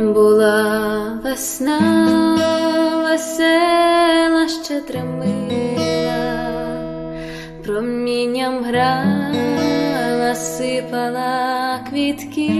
Була весна, весела, щедра мила, промінням грала, сипала квітки,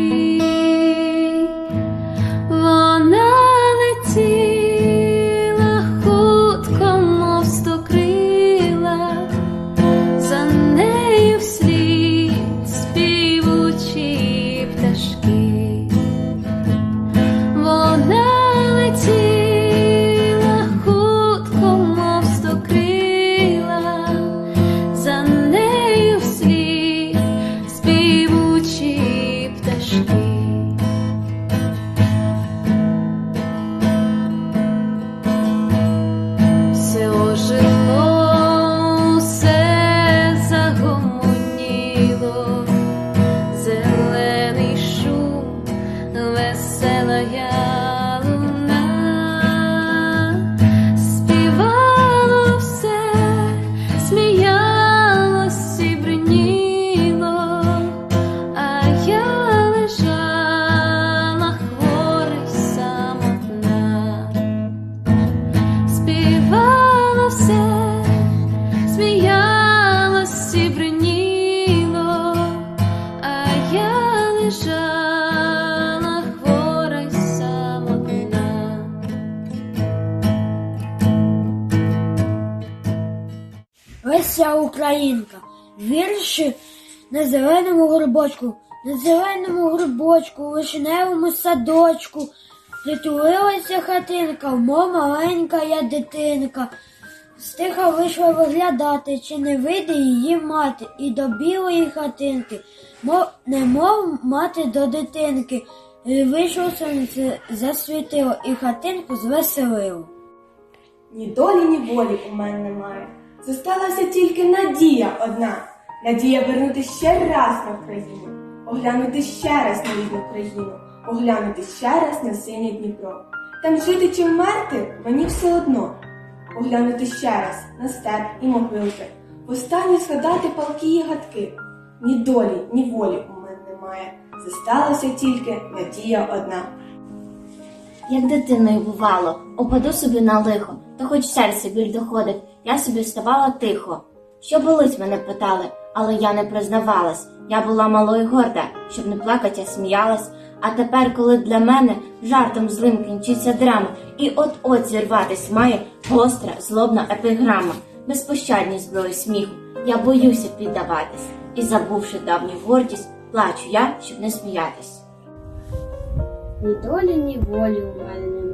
Леся Українка. Вірші на зеленому горбочку, на зеленому горбочку, у вишневому садочку. Притулилася хатинка, мов маленька я дитинка. Стиха вийшла виглядати, чи не вийде її мати, і до білої хатинки, мов, немов мати до дитинки. І Вийшло сонце, засвітило, і хатинку звеселило. Ні долі, ні волі у мене немає. Зосталася тільки надія одна. Надія вернути ще раз на Україну, оглянути ще раз на рідну країну, оглянути ще раз на синє Дніпро. Там жити чи вмерти мені все одно. Оглянути ще раз на степ і могилки, востаннє згадати палки і гадки. Ні долі, ні волі у мене немає. Зосталася тільки надія одна. Як дитиною бувало, упаду собі на лихо, то хоч серце біль доходить, я собі вставала тихо. Що болить, мене питали, але я не признавалась. Я була мало й горда, щоб не плакать, я сміялась. А тепер, коли для мене жартом злим кінчиться драма, і от-от зірватись має гостра, злобна епіграма, безпощадні зброї сміху, я боюся піддаватись, і забувши давню гордість, плачу я, щоб не сміятись. Ні долі, ні волі у мене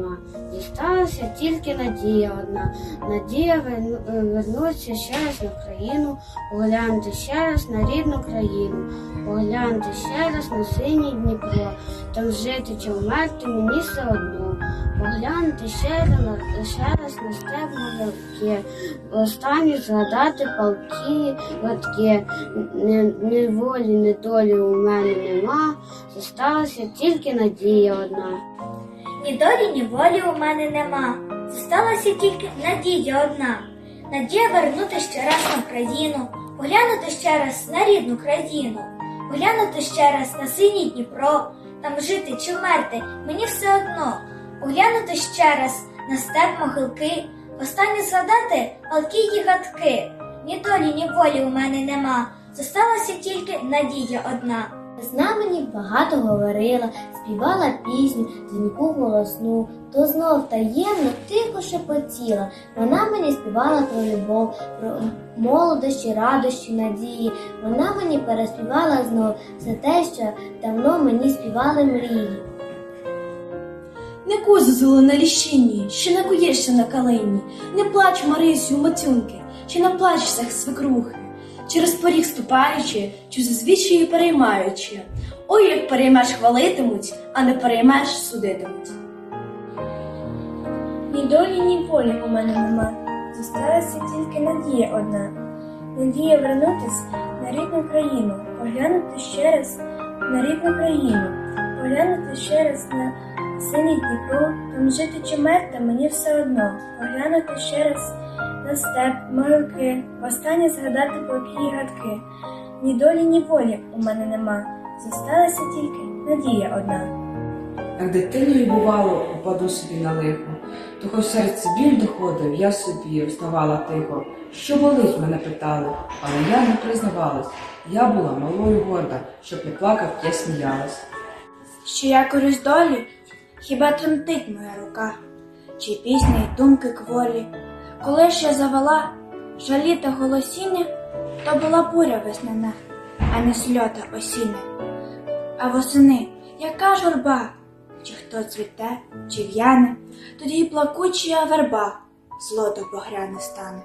нема. Дісталася тільки надія одна. Надія е, ще раз на країну, поглянути ще раз на рідну країну, поглянути ще раз на синій Дніпро, там жити чи вмерти мені все одно. Поглянути ще раз ще раз на степ могилки, останні згадати палки, латки. Ні, ні волі, ні долі у мене нема. Зосталася тільки надія одна. Ні долі, ні волі у мене нема. Зосталася тільки надія одна. Надія вернути ще раз на країну, поглянути ще раз на рідну країну, поглянути ще раз на синій Дніпро, там жити чи вмерти, мені все одно. Поглянути ще раз на степ могилки, останнє згадати палки й гадки. Ні долі, ні волі у мене нема. Зосталася тільки надія одна. Весна мені багато говорила, співала пісню, дзвінку голосну, то знов таємно тихо шепотіла. Вона мені співала про любов, про молодощі, радощі, надії. Вона мені переспівала знов все те, що давно мені співали мрії. Не кузузило на ліщині, що не куєшся на калині, не плач, Марисю, матюнки, чи наплачешся свекрухи, через поріг ступаючи, чи зазвичай переймаючи. Ой, як переймеш хвалитимуть, а не переймеш судитимуть. Ні долі, ні волі у мене нема. Зосталася тільки надія одна. Надія вернутись на рідну країну, поглянути ще раз на рідну країну, поглянути ще раз на синій Дніпро, там жити чи мерти мені все одно, поглянути ще раз на степ, могилки, востаннє згадати полки і гадки. Ні долі, ні волі у мене нема. Зосталася тільки надія одна. Як дитиною бувало, упаду собі на лихо, то хоч в серці біль доходив, я собі вставала тихо. Що болить, мене питали, але я не признавалась. Я була малою горда, щоб не плакав, я сміялась. Що я корюсь долі, хіба тремтить моя рука, чи пісня й думки кволі. Коли ж я завела жалі та голосіння, то була буря весняна, а не сльота осіння. А восени, яка журба, чи хто цвіте, чи в'яне, тоді й плакуча верба, злото багряне стане.